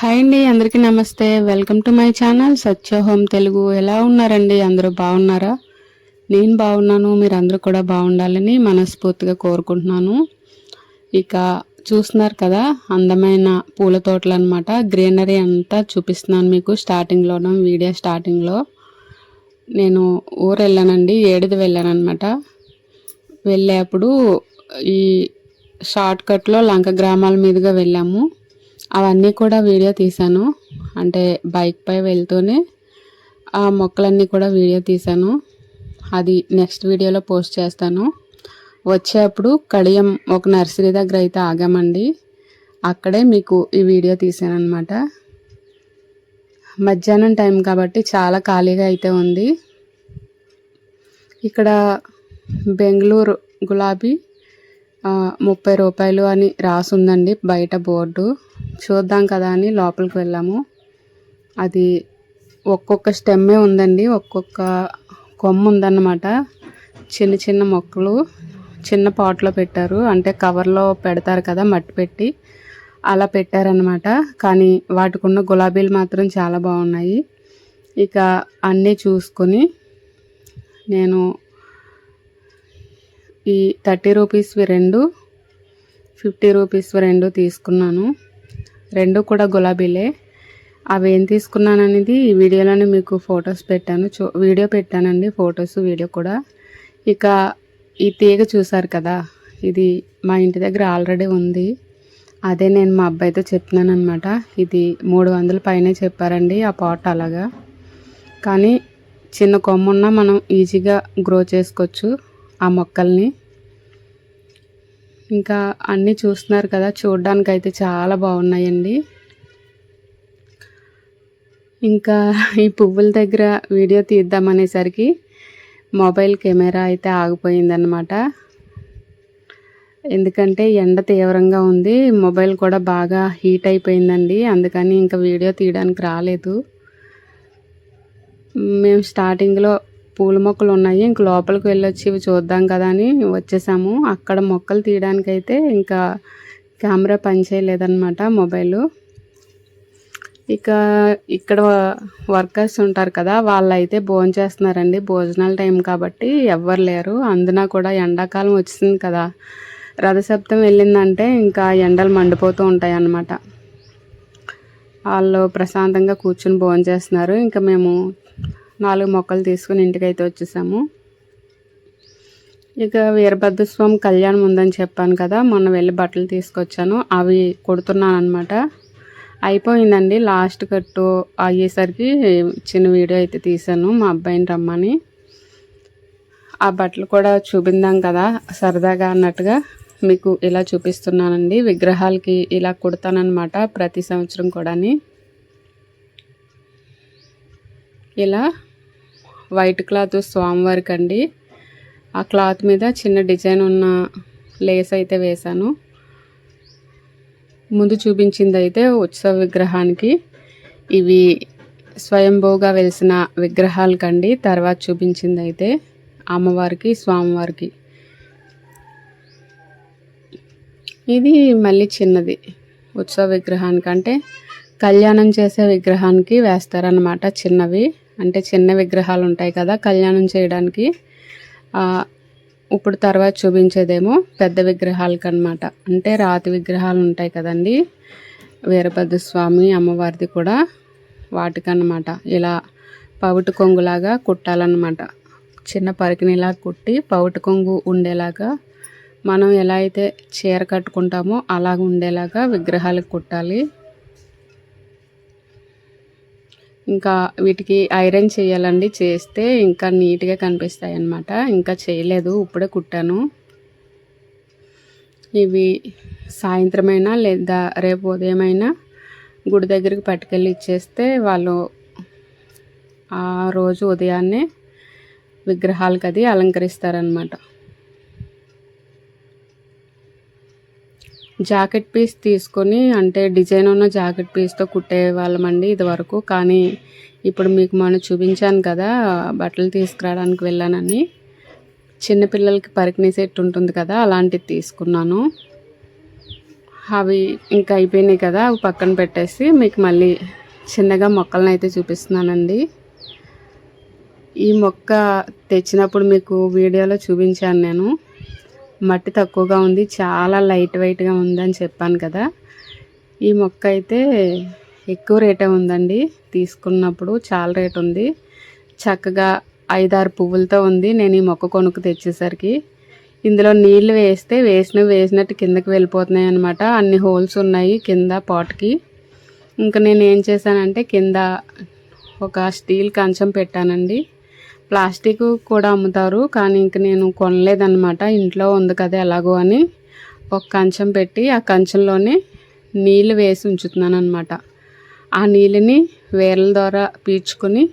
Hi అండి అందరికీ నమస్తే. Welcome to my channel Satya home Telugu ఎలా ఉన్నారండి? అందరూ బాగున్నారా? నేను బాగున్నాను. మీరందరూ కూడా బాగుండాలని మనస్ఫూర్తిగా కోరుకుంటున్నాను. ఇక చూస్తున్నారు కదా అందమైన పూల తోటలు అనమాట గ్రీనరీ అంతా చూపిస్తున్నాను మీకు స్టార్టింగ్లోనూ వీడియో స్టార్టింగ్లో నేను ఊరు వెళ్ళానండి ఏడుది వెళ్ళాను అనమాట వెళ్ళేప్పుడు ఈ షార్ట్ కట్లో లంక గ్రామాల మీదుగా వెళ్ళాము. అవన్నీ కూడా వీడియో తీశాను. అంటే బైక్ పై వెళ్తూనే ఆ మొక్కలన్నీ కూడా వీడియో తీశాను. అది నెక్స్ట్ వీడియోలో పోస్ట్ చేస్తాను. వచ్చేప్పుడు కడియం ఒక నర్సరీ దగ్గర అయితే ఆగామండి. అక్కడే మీకు ఈ వీడియో తీసాను అనమాట మధ్యాహ్నం టైం కాబట్టి చాలా ఖాళీగా అయితే ఉంది. ఇక్కడ బెంగళూరు గులాబీ ముప్పై రూపాయలు అని రాసుందండి బయట బోర్డు. చూద్దాం కదా అని లోపలికి వెళ్ళాము. అది ఒక్కొక్క స్టెమ్మే ఉందండి ఒక్కొక్క కొమ్మ ఉందన్నమాట. చిన్న చిన్న మొక్కలు చిన్న పాట్లో పెట్టారు. అంటే కవర్లో పెడతారు కదా మట్టి పెట్టి. అలా పెట్టారనమాట కానీ వాటికి ఉన్న గులాబీలు మాత్రం చాలా బాగున్నాయి. ఇక అన్నీ చూసుకొని నేను ఈ థర్టీ రూపీస్వి రెండు ఫిఫ్టీ రూపీస్వి రెండు తీసుకున్నాను. రెండు కూడా గులాబీలే. అవి ఏం తీసుకున్నాను అనేది ఈ వీడియోలోనే మీకు ఫొటోస్ పెట్టాను. చూ వీడియో పెట్టానండి ఫొటోస్ వీడియో కూడా. ఇక ఈ తీగ చూసారు కదా ఇది మా ఇంటి దగ్గర ఆల్రెడీ ఉంది. అదే నేను మా అబ్బాయితో చెప్తున్నాను అనమాట ఇది మూడు వందల పైనే చెప్పారండి ఆ పాట్ అలాగా. కానీ చిన్న కొమ్మున్నా మనం ఈజీగా గ్రో చేసుకోవచ్చు. ఆ మొక్కల్ని. ఇంకా అన్నీ చూస్తున్నారు కదా చూడడానికి అయితే చాలా బాగున్నాయండి. ఇంకా ఈ పువ్వుల దగ్గర వీడియో తీద్దామనేసరికి మొబైల్ కెమెరా అయితే ఆగిపోయిందనమాట ఎందుకంటే ఎండ తీవ్రంగా ఉంది మొబైల్ కూడా బాగా హీట్ అయిపోయిందండి అందుకని ఇంకా వీడియో తీయడానికి రాలేదు. మేము స్టార్టింగ్లో పూల మొక్కలు ఉన్నాయి. ఇంక లోపలికి వెళ్ళొచ్చి ఇవి చూద్దాం కదా అని వచ్చేసాము. అక్కడ మొక్కలు తీయడానికైతే ఇంకా కెమెరా పనిచేయలేదన్నమాట మొబైలు. ఇక ఇక్కడ వర్కర్స్ ఉంటారు కదా వాళ్ళు అయితే భోజనం చేస్తున్నారండి. భోజనాల టైం కాబట్టి ఎవ్వరు లేరు. అందున కూడా ఎండాకాలం వచ్చింది కదా. రథసప్తం వెళ్ళిందంటే ఇంకా ఎండలు మండిపోతూ ఉంటాయి అన్నమాట వాళ్ళు ప్రశాంతంగా కూర్చుని భోజనం చేస్తున్నారు. ఇంకా మేము నాలుగు మొక్కలు తీసుకుని ఇంటికైతే వచ్చేసాము. ఇక వీరభద్ర స్వామి కళ్యాణం ఉందని చెప్పాను కదా మొన్న వెళ్ళి బట్టలు తీసుకొచ్చాను. అవి కుడుతున్నాను అనమాట అయిపోయిందండి. లాస్ట్ కట్టు అయ్యేసరికి చిన్న వీడియో అయితే తీసాను మా అబ్బాయిని రమ్మని. ఆ బట్టలు కూడా చూపిందాం కదా సరదాగా అన్నట్టుగా మీకు ఇలా చూపిస్తున్నానండి. విగ్రహాలకి ఇలా కుడతానమాట ప్రతి సంవత్సరం కూడాని. ఇలా వైట్ క్లాత్ స్వామివారికి అండి ఆ క్లాత్ మీద చిన్న డిజైన్ ఉన్న లేస్ అయితే వేశాను. ముందు చూపించింది అయితే ఉత్సవ విగ్రహానికి. ఇవి స్వయంభూగా వెలిసిన విగ్రహాలకండి. తర్వాత చూపించింది అయితే అమ్మవారికి స్వామివారికి. ఇది మళ్ళీ చిన్నది ఉత్సవ విగ్రహానికి అంటే కళ్యాణం చేసే విగ్రహానికి వేస్తారనమాట చిన్నవి. అంటే చిన్న విగ్రహాలు ఉంటాయి కదా కళ్యాణం చేయడానికి. ఇప్పుడు తర్వాత చూపించేదేమో పెద్ద విగ్రహాలకు అనమాట అంటే రాతి విగ్రహాలు ఉంటాయి కదండి వీరభద్ర స్వామి అమ్మవారిది కూడా వాటికన్నమాట. ఇలా పవిటి కొంగులాగా కుట్టాలన్నమాట. చిన్న పరికినిలా కుట్టి పవిటి కొంగు ఉండేలాగా మనం ఎలా అయితే చీర కట్టుకుంటామో అలాగ ఉండేలాగా విగ్రహాలకు కుట్టాలి. ఇంకా వీటికి ఐరన్ చేయాలండి. చేస్తే ఇంకా నీట్గా కనిపిస్తాయి అన్నమాట ఇంకా చేయలేదు. ఇప్పుడే కుట్టాను. ఇవి సాయంత్రమైనా లేదా రేపు ఉదయమైనా గుడి దగ్గరికి పట్టుకెళ్ళి ఇచ్చేస్తే వాళ్ళు ఆ రోజు ఉదయాన్నే విగ్రహాలకు అది అలంకరిస్తారనమాట జాకెట్ పీస్ తీసుకొని అంటే డిజైన్ ఉన్న జాకెట్ పీస్తో కుట్టే వాళ్ళమండి ఇదివరకు. కానీ ఇప్పుడు మీకు మనం చూపించాను కదా బట్టలు తీసుకురావడానికి వెళ్ళానని. చిన్నపిల్లలకి పరికిణీ సెట్ ఉంటుంది కదా అలాంటిది తీసుకున్నాను. అవి ఇంకా అయిపోయినాయి కదా అవి పక్కన పెట్టేసి మీకు మళ్ళీ చిన్నగా మొక్కలను అయితే చూపిస్తున్నానండి. ఈ మొక్క తెచ్చినప్పుడు మీకు వీడియోలో చూపించాను నేను. మట్టి తక్కువగా ఉంది చాలా లైట్ వెయిట్గా ఉందని చెప్పాను కదా. ఈ మొక్క అయితే ఎక్కువ రేటే ఉందండి. తీసుకున్నప్పుడు చాలా రేట్ ఉంది. చక్కగా ఐదారు పువ్వులతో ఉంది. నేను ఈ మొక్క కొనుక్కు తెచ్చేసరికి ఇందులో నీళ్ళు వేస్తే వేసిన వేసినట్టు కిందకి వెళ్ళిపోతున్నాయి అనమాట అన్ని హోల్స్ ఉన్నాయి కింద పాట్కి. ఇంకా నేను ఏం చేశానంటే కింద ఒక స్టీల్ కంచం పెట్టానండి. ప్లాస్టిక్ కూడా అమ్ముతారు కానీ ఇంక నేను కొనలేదన్నమాట. ఇంట్లో ఉంది కదా ఎలాగో అని ఒక కంచం పెట్టి ఆ కంచంలోనే నీళ్ళు వేసి ఉంచుతున్నాను అనమాట ఆ నీళ్ళని వేర్ల ద్వారా పీల్చుకొని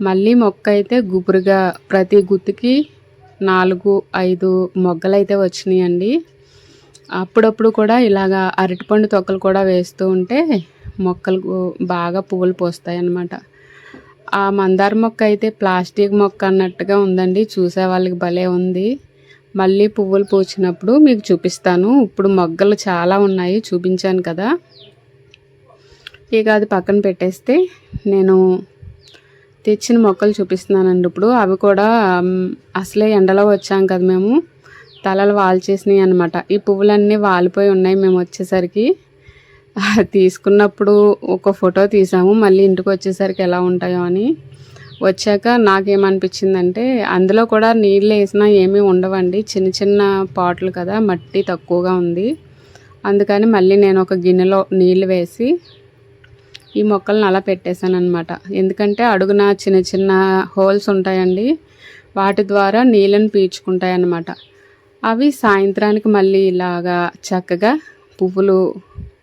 మళ్ళీ మొక్క అయితే గుబురుగా ప్రతి గుత్తికి నాలుగు ఐదు మొగ్గలు అయితే వచ్చినాయండి. అప్పుడప్పుడు కూడా ఇలాగా అరటిపండు తొక్కలు కూడా వేస్తూ ఉంటే మొక్కలు బాగా పువ్వులు పోస్తాయి అన్నమాట ఆ మందార మొక్క అయితే ప్లాస్టిక్ మొక్క అన్నట్టుగా ఉందండి. చూసే వాళ్ళకి భలే ఉంది. మళ్ళీ పువ్వులు పూచినప్పుడు మీకు చూపిస్తాను. ఇప్పుడు మొగ్గలు చాలా ఉన్నాయి. చూపించాను కదా. ఇక అది పక్కన పెట్టేస్తే నేను తెచ్చిన మొక్కలు చూపిస్తున్నానండి. ఇప్పుడు అవి కూడా అసలే ఎండలో వచ్చాం కదా మేము. తలలు వాల్చేసినాయి అనమాట ఈ పువ్వులన్నీ వాలిపోయి ఉన్నాయి మేము వచ్చేసరికి. తీసుకున్నప్పుడు ఒక ఫోటో తీసాము. మళ్ళీ ఇంటికి వచ్చేసరికి ఎలా ఉంటాయో అని. వచ్చాక నాకేమనిపించిందంటే అందులో కూడా నీళ్ళు వేసినా ఏమీ ఉండవండి. చిన్న చిన్న పాటలు కదా మట్టి తక్కువగా ఉంది. అందుకని మళ్ళీ నేను ఒక గిన్నెలో నీళ్ళు వేసి ఈ మొక్కలను అలా పెట్టేశాను అనమాట ఎందుకంటే అడుగున చిన్న చిన్న హోల్స్ ఉంటాయండి. వాటి ద్వారా నీళ్ళని పీల్చుకుంటాయి అన్నమాట అవి సాయంత్రానికి మళ్ళీ ఇలాగా చక్కగా పువ్వులు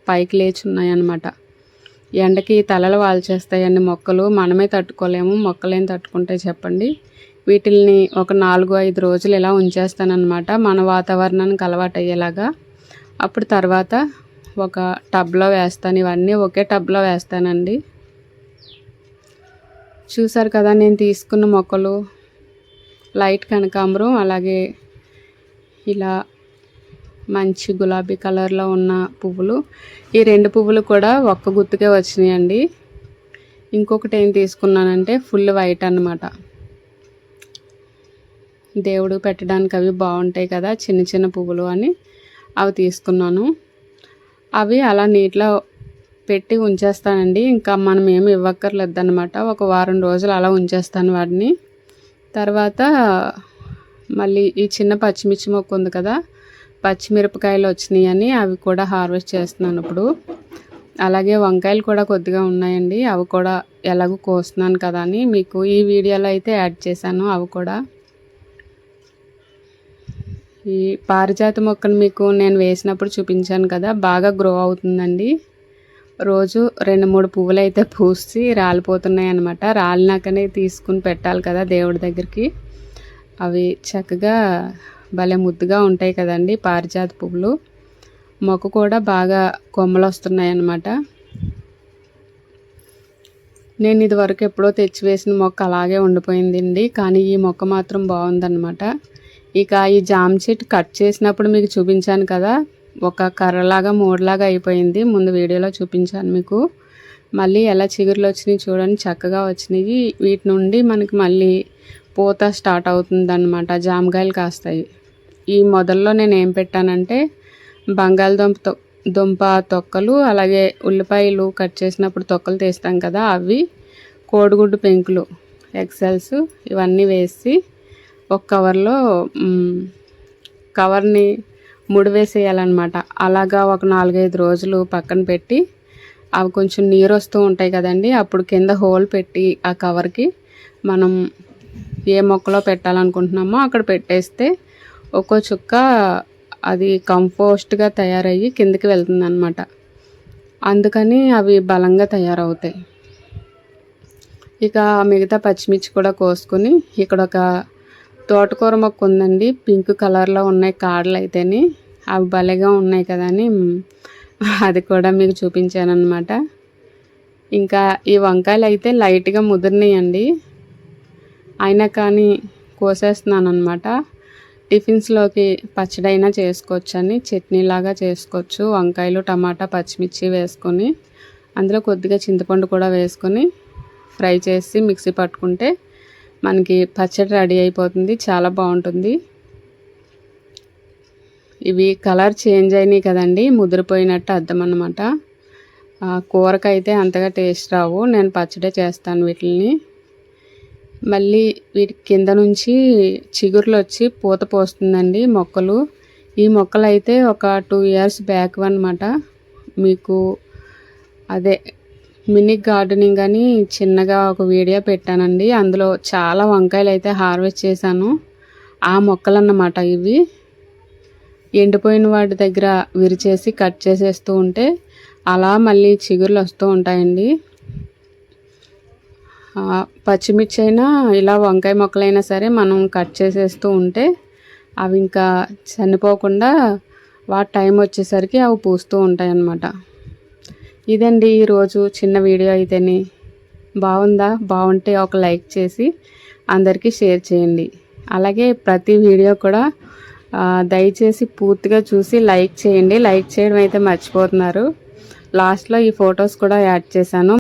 పైకి లేచి ఉన్నాయన్నమాట ఎండకి తలలు వాల్చేస్తాయండి మొక్కలు. మనమే తట్టుకోలేము. మొక్కలేం తట్టుకుంటే చెప్పండి. వీటిల్ని ఒక నాలుగు ఐదు రోజులు ఇలా ఉంచేస్తానన్నమాట. మన వాతావరణానికి అలవాటు అయ్యేలాగా అప్పుడు తర్వాత ఒక టబ్లో వేస్తాను. ఇవన్నీ ఒకే టబ్లో వేస్తానండి. చూసారు కదా నేను తీసుకున్న మొక్కలు. లైట్ కనకాంబరం అలాగే ఇలా మంచి గులాబీ కలర్లో ఉన్న పువ్వులు. ఈ రెండు పువ్వులు కూడా ఒక్క గుత్తుకే వచ్చినాయండి. ఇంకొకటి ఏం తీసుకున్నానంటే ఫుల్ వైట్ అనమాట దేవుడు పెట్టడానికి అవి బాగుంటాయి కదా చిన్న చిన్న పువ్వులు అని అవి తీసుకున్నాను. అవి అలా నీటిలో పెట్టి ఉంచేస్తానండి. ఇంకా మనం ఏమి ఇవ్వక్కర్లేదు అనమాట ఒక వారం రోజులు అలా ఉంచేస్తాను వాటిని. తర్వాత మళ్ళీ ఈ చిన్న పచ్చిమిర్చి మొక్క ఉంది కదా పచ్చిమిరపకాయలు వచ్చినాయి అని అవి కూడా హార్వెస్ట్ చేస్తున్నాను ఇప్పుడు. అలాగే వంకాయలు కూడా కొద్దిగా ఉన్నాయండి. అవి కూడా ఎలాగో కోస్తున్నాను కదా అని మీకు ఈ వీడియోలో అయితే యాడ్ చేశాను. అవి కూడా ఈ పారిజాత మొక్కను మీకు నేను వేసినప్పుడు చూపించాను కదా బాగా గ్రో అవుతుందండి. రోజు రెండు మూడు పువ్వులు అయితే పూసి రాలిపోతున్నాయి అనమాట రాలినాకనే తీసుకుని పెట్టాలి కదా దేవుడి దగ్గరికి. అవి చక్కగా భలే ముద్దుగా ఉంటాయి కదండి పారిజాత పువ్వులు. మొక్క కూడా బాగా కొమ్మలు వస్తున్నాయి అన్నమాట నేను ఇది వరకు ఎప్పుడో తెచ్చివేసిన మొక్క అలాగే ఉండిపోయిందండి. కానీ ఈ మొక్క మాత్రం బాగుందన్నమాట. ఇక ఈ జామ చెట్టు కట్ చేసినప్పుడు మీకు చూపించాను కదా ఒక కర్రలాగా మూడలాగా అయిపోయింది. ముందు వీడియోలో చూపించాను మీకు. మళ్ళీ ఎలా చిగురులు వచ్చినాయి చూడండి చక్కగా వచ్చినాయి. వీటి నుండి మనకి మళ్ళీ పూత స్టార్ట్ అవుతుంది అనమాట జామకాయలు కాస్తాయి. ఈ మొదల్లో నేను ఏం పెట్టానంటే బంగాళదుంప దుంప తొక్కలు అలాగే ఉల్లిపాయలు కట్ చేసినప్పుడు తొక్కలు తీస్తాం కదా అవి కోడిగుడ్డు పెంకులు ఎక్సెల్స్ ఇవన్నీ వేసి ఒక కవర్లో కవర్ని ముడివేసేయాలన్నమాట అలాగా ఒక నాలుగైదు రోజులు పక్కన పెట్టి అవి కొంచెం నీరు వస్తూ ఉంటాయి కదండి అప్పుడు కింద హోల్ పెట్టి ఆ కవర్కి మనం ఏ మొక్కలో పెట్టాలనుకుంటున్నామో అక్కడ పెట్టేస్తే ఒక్కో చుక్క అది కంపోస్ట్గా తయారయ్యి కిందకి వెళ్తుంది అనమాట అందుకని అవి బలంగా తయారవుతాయి. ఇక మిగతా పచ్చిమిర్చి కూడా కోసుకొని ఇక్కడ ఒక తోటకూర మొక్క ఉందండి. పింక్ కలర్లో ఉన్నాయి కాడలు అయితేని. అవి భలేగా ఉన్నాయి కదా అని అది కూడా మీకు చూపించాను అనమాట ఇంకా ఈ వంకాయలు అయితే లైట్గా ముదిరినాయండి. అయినా కానీ కోసేస్తున్నాను అనమాట టిఫిన్స్లోకి పచ్చడైనా చేసుకోవచ్చని చట్నీలాగా చేసుకోవచ్చు. వంకాయలు టమాటా పచ్చిమిర్చి వేసుకొని అందులో కొద్దిగా చింతపండు కూడా వేసుకొని ఫ్రై చేసి మిక్సీ పట్టుకుంటే మనకి పచ్చడి రెడీ అయిపోతుంది. చాలా బాగుంటుంది. ఇవి కలర్ చేంజ్ అయినాయి కదండి ముదిరిపోయినట్టు అర్థం అనమాట కూరకైతే అంతగా టేస్ట్ రావు. నేను పచ్చడే చేస్తాను వీటిని మళ్ళీ వీటి కింద నుంచి చిగురులు వచ్చి పూత పోస్తుందండి మొక్కలు. ఈ మొక్కలు అయితే ఒక టూ ఇయర్స్ బ్యాక్ అనమాట మీకు అదే మినీ గార్డెనింగ్ అని చిన్నగా ఒక వీడియో పెట్టానండి. అందులో చాలా వంకాయలు అయితే హార్వెస్ట్ చేశాను. ఆ మొక్కలు అన్నమాట ఇవి. ఎండిపోయిన వాటి దగ్గర విరిచేసి కట్ చేసేస్తూ ఉంటే అలా మళ్ళీ చిగుర్లు వస్తూ ఉంటాయండి. పచ్చిమిర్చి అయినా ఇలా వంకాయ మొక్కలైనా సరే మనం కట్ చేసేస్తూ ఉంటే అవి ఇంకా చనిపోకుండా వాటి టైం వచ్చేసరికి అవి పూస్తూ ఉంటాయి అన్నమాట ఇదండి ఈరోజు చిన్న వీడియో అయితేనే. బాగుందా? బాగుంటే ఒక లైక్ చేసి అందరికీ షేర్ చేయండి. అలాగే ప్రతి వీడియో కూడా దయచేసి పూర్తిగా చూసి లైక్ చేయండి. లైక్ చేయడం అయితే మర్చిపోతున్నారు. లాస్ట్లో ఈ ఫొటోస్ కూడా యాడ్ చేశాను.